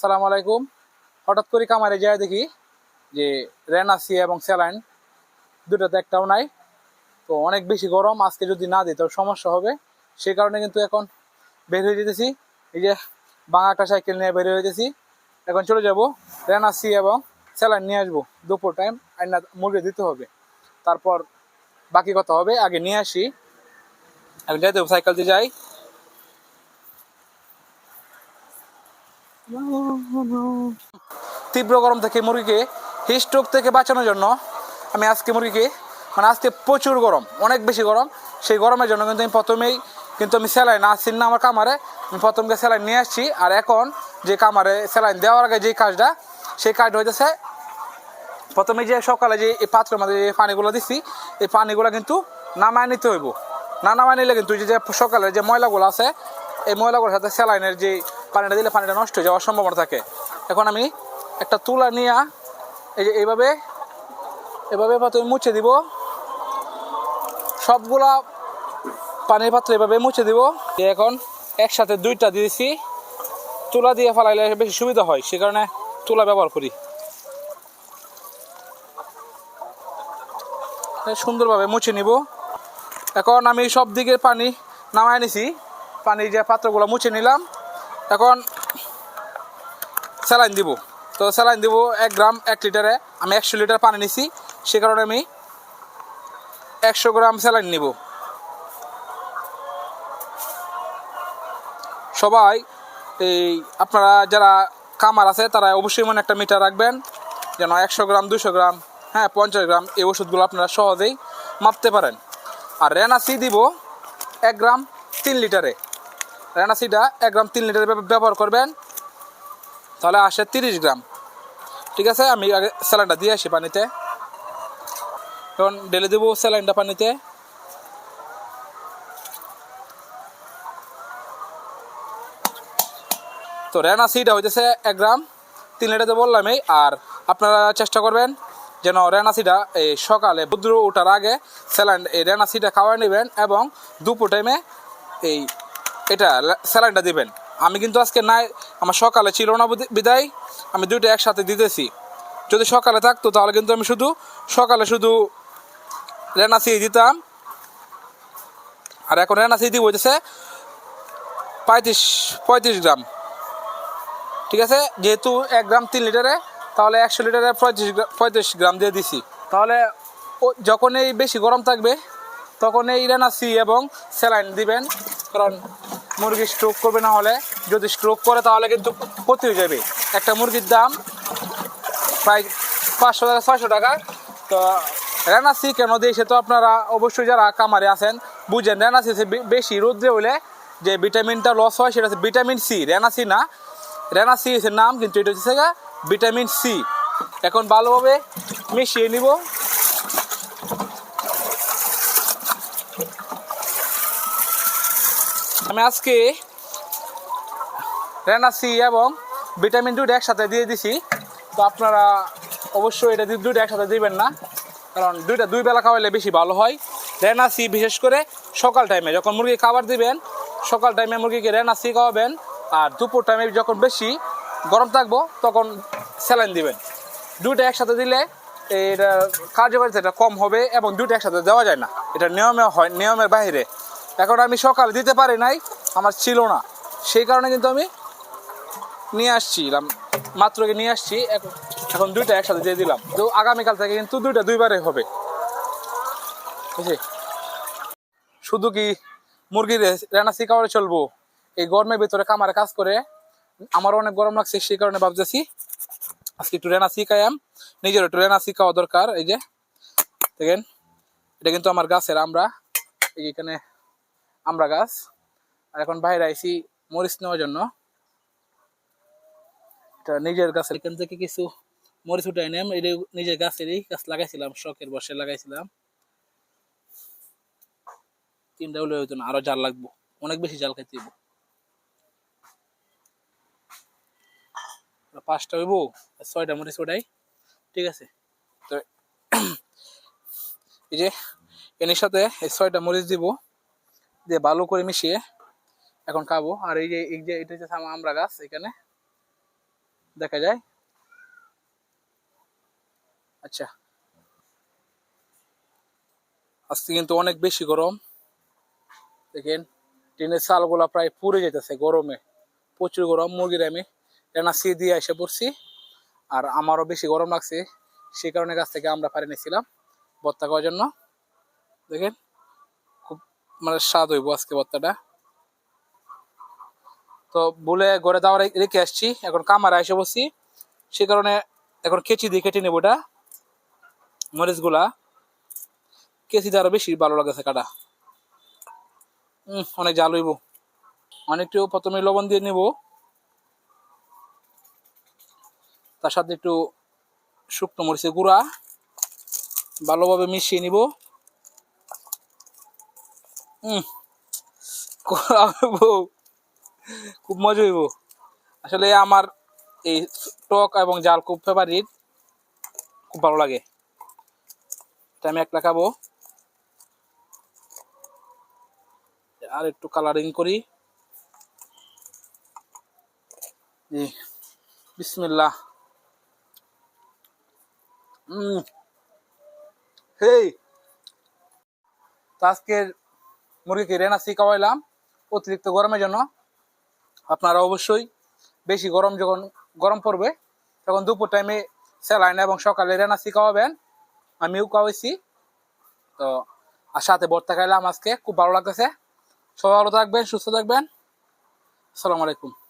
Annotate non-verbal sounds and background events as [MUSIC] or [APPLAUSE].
সালাম আলাইকুম। হঠাৎ করে কামারে যায় দেখি যে রেনাসি এবং স্যালাইন দুটাতে একটাও নাই। তো অনেক বেশি গরম, আজকে যদি না দিই তো সমস্যা হবে। সে কারণে কিন্তু এখন বের হয়ে যেতেছি। এই যে বাঙা একটা সাইকেল নিয়ে বের হয়ে যেতেছি। এখন চলে যাব রেনাসি এবং স্যালাইন নিয়ে আসব। দুপুর টাইম আইনা মুরগি দিতে হবে। তারপর বাকি কথা হবে, আগে নিয়ে আসি। এখন যাইতে হবে সাইকেল দিয়ে যাই। তীব্র গরম থেকে মুরগিকে হিস্ট্রোক থেকে বাঁচানোর জন্য আমি আজকে মুরগিকে মানে আজকে প্রচুর গরম, অনেক বেশি গরম। সেই গরমের জন্য কিন্তু আমি প্রথমেই, কিন্তু আমি স্যালাইন আসছিলাম না আমার কামারে আমি প্রথমকে স্যালাইন নিয়ে আসছি। আর এখন যে কামারে স্যালাইন দেওয়ার আগে যে কাজটা, সেই কাজটা হইতেছে, প্রথমে যে সকালে যে এই পাত্রের মধ্যে যে পানিগুলো দিচ্ছি এই পানিগুলো কিন্তু নামায় নিতে হইব। না, নামায় নিলে কিন্তু যে সকালে যে ময়লাগুলো আছে, এই ময়লাগুলোর সাথে স্যালাইনের যে পানিটা দিলে পানিটা নষ্ট হয়ে যাওয়ার সম্ভাবনা থাকে। এখন আমি একটা তুলা নিয়ে এই যে এইভাবে, এভাবে প্রথমে মুছে দিব। সবগুলা পানির পাত্র এভাবে মুছে দিব। দিয়ে এখন একসাথে দুইটা দিয়েছি তুলা দিয়ে ফেলাইলে বেশি সুবিধা হয়, সে কারণে তুলা ব্যবহার করি। সুন্দরভাবে মুছে নিব। এখন আমি সব দিকের পানি নামায় নিছি। পানি যে পাত্রগুলো মুছে নিলাম। এখন স্যালাইন দিব। তো স্যালাইন দিব এক গ্রাম, এক লিটারে। আমি একশো লিটার পানি নিছি, সে কারণে আমি একশো গ্রাম স্যালাইন নিব। সবাই, এই আপনারা যারা কামার আছে, তারা অবশ্যই মনে একটা মিটার রাখবেন, যেন একশো গ্রাম, দুশো গ্রাম হ্যাঁ পঞ্চাশ গ্রাম এই ওষুধগুলো আপনারা সহজেই মাপতে পারেন। আর রেনাসি দিব এক গ্রাম, তিন লিটারে। রেনাসিটা এক গ্রাম তিন লিটারে ব্যব- ব্যবহার করবেন। তাহলে আসে তিরিশ গ্রাম। ঠিক আছে? আমি আগে স্যালাইনটা দিয়ে আসি পানিতে। এখন ঢেলে দেবো স্যালাইনটা পানিতে। তো রেনাসিটা হইতেছে এক গ্রাম, তিন লিটারতে বললামই। আর আপনারা চেষ্টা করবেন যেন রেনাসিটা এই সকালে বুদ্র ওঠার আগে স্যালাইন এই রেনাসিটা খাওয়াই নেবেন এবং দুপুর টাইমে এই এটা স্যালাইনটা দিবেন। আমি কিন্তু আজকে নাই, আমার সকালে ছিল না বিদায়, আমি দুইটা একসাথে দিতেছি। যদি সকালে থাকতো তাহলে কিন্তু আমি শুধু সকালে শুধু রেনাসি দিতাম। আর এখন রেনাসি দিব হইতেছে পঁয়ত্রিশ পঁয়ত্রিশ গ্রাম। ঠিক আছে? যেহেতু এক গ্রাম তিন লিটারে, তাহলে একশো লিটারে পঁয়ত্রিশ পঁয়ত্রিশ গ্রাম দিয়ে দিছি। তাহলে যখন এই বেশি গরম থাকবে, তখন এই রেনাসি এবং স্যালাইন দিবেন। কারণ মুরগি স্ট্রোক করবে না হলে, যদি স্ট্রোক করে তাহলে কিন্তু ক্ষতি হয়ে যাবে। একটা মুরগির দাম প্রায় পাঁচশো টাকা ছয়শো টাকা। তো রেনাসি কেন দিয়েছে তো আপনারা অবশ্যই যারা কামারে আছেন বুঝেন রেনাসি বেশি রোদ্রে হলে যে ভিটামিনটা লস হয় সেটা হচ্ছে ভিটামিন সি রেনাসি না রেনাসি হচ্ছে নাম কিন্তু এটা হচ্ছে ভিটামিন সি এখন ভালোভাবে মিশিয়ে নিব। আমি আজকে রেনাসি এবং ভিটামিন দুটো একসাথে দিয়ে দিছি। তো আপনারা অবশ্যই এটা দু- দুটো একসাথে দিবেন না, কারণ দুইটা দুই বেলা খাওয়াইলে বেশি ভালো হয়। রেনাসি বিশেষ করে সকাল টাইমে যখন মুরগি খাবার দিবেন, সকাল টাইমে মুরগিকে রেনাসি খাওয়াবেন আর দুপুর টাইমে যখন বেশি গরম থাকব, তখন স্যালাইন দিবেন। দুইটা একসাথে দিলে এটা কার্যকারিতা কম হবে এবং দুইটা একসাথে দেওয়া যায় না। এটা নিয়মে হয় নিয়মের বাইরে। এখন আমি সকালে দিতে পারি নাই, আমার ছিল না। সেই কারণে কিন্তু আমি নিয়ে আসছিলাম মাত্রকে নিয়ে আসছি, এখন দুইটা একসাথে দিয়ে দিলাম। তো আগামীকাল থেকে কিন্তু দুইটা দুইবারে হবে। শুধু কি মুরগির রান্না শিখাওয়ারে চলবো? এই গরমের ভিতরে কামারে কাজ করে আমারও অনেক গরম লাগছে, সেই কারণে ভাবতেছি আজকে একটু রেনা শিখাইয়াম। নিজের একটু রেনা শিখাওয়া দরকার, এই যে। দেখেন, এটা কিন্তু আমার গাছের আমরা এখানে আমরা গাছ। আর এখন বাইরে আইছি মরিচ নেওয়ার জন্য। এটা নিজের গাছের এখান থেকে কিছু মরিচ উঠে নিলাম এটা নিজের গাছেরই গাছ লাগাইছিলাম, শখের বসে লাগাইছিলাম। তিনটা হলে হইতো না, আরও জাল লাগবো, অনেক বেশি জাল খাইতে হইব। পাঁচটা হইব ছয়টা মরিচ ওটাই ঠিক আছে? তো এই যে এর সাথে ছয়টা মরিচ দিব। দিয়ে ভালো করে মিশিয়ে এখন খাব। আর এই যে এই যে, এটা হচ্ছে আমার গাছ এখানে। দেখা যায়। আচ্ছা। আজকে কিন্তু অনেক বেশি গরম। দেখেন, টিনের চালগুলা প্রায় পুড়ে যেতেছে গরমে। প্রচুর গরম, মুরগির আমি রান্না সি দিয়ে এসে পড়ছি। আর আমারও বেশি গরম লাগছে সেই কারণে গাছ থেকে আমরা পারি নিয়েছিলাম ভর্তা খাওয়ার জন্য। দেখেন মানে স্বাদ হইব আজকে ভর্তাটা। তো বলে ঘরে দাওয়া রেখে আসছি, এখন কামারা এসে বসছি। সে কারণে এখন কেচি দিয়ে কেটে নেব ওটা মরিচগুলা। কেচি দিয়ে আরও বেশি ভালো লাগেছে কাটা। অনেক জাল হইব। অনেকটু প্রথমে লবণ দিয়ে নেব। তার সাথে একটু শুকনো মরিচের গুঁড়া। ভালোভাবে মিশিয়ে নিব। [LAUGHS] খুব মজা হইব। আসলে আমার এই টক এবং জাল খুব ফেভারিট খুব ভালো লাগে। এটা আমি একলা খাব। আর একটু কালারিং করি। জি, বিসমিল্লাহ। উম, হেই! আজকের মুরগিকে রেনাসি খাওয়াইলাম, অতিরিক্ত গরমের জন্য। আপনারা অবশ্যই বেশি গরম যখন গরম পড়বে, তখন দুপুর টাইমে স্যালাইন এবং সকালে রেনাসি খাওয়াবেন। আমিও খাওয়াইছি। তো, আর সাথে ভর্তা খাইলাম আজকে। খুব ভালো লাগতেছে। সবাই ভালো থাকবেন, সুস্থ থাকবেন। আসসালামু আলাইকুম।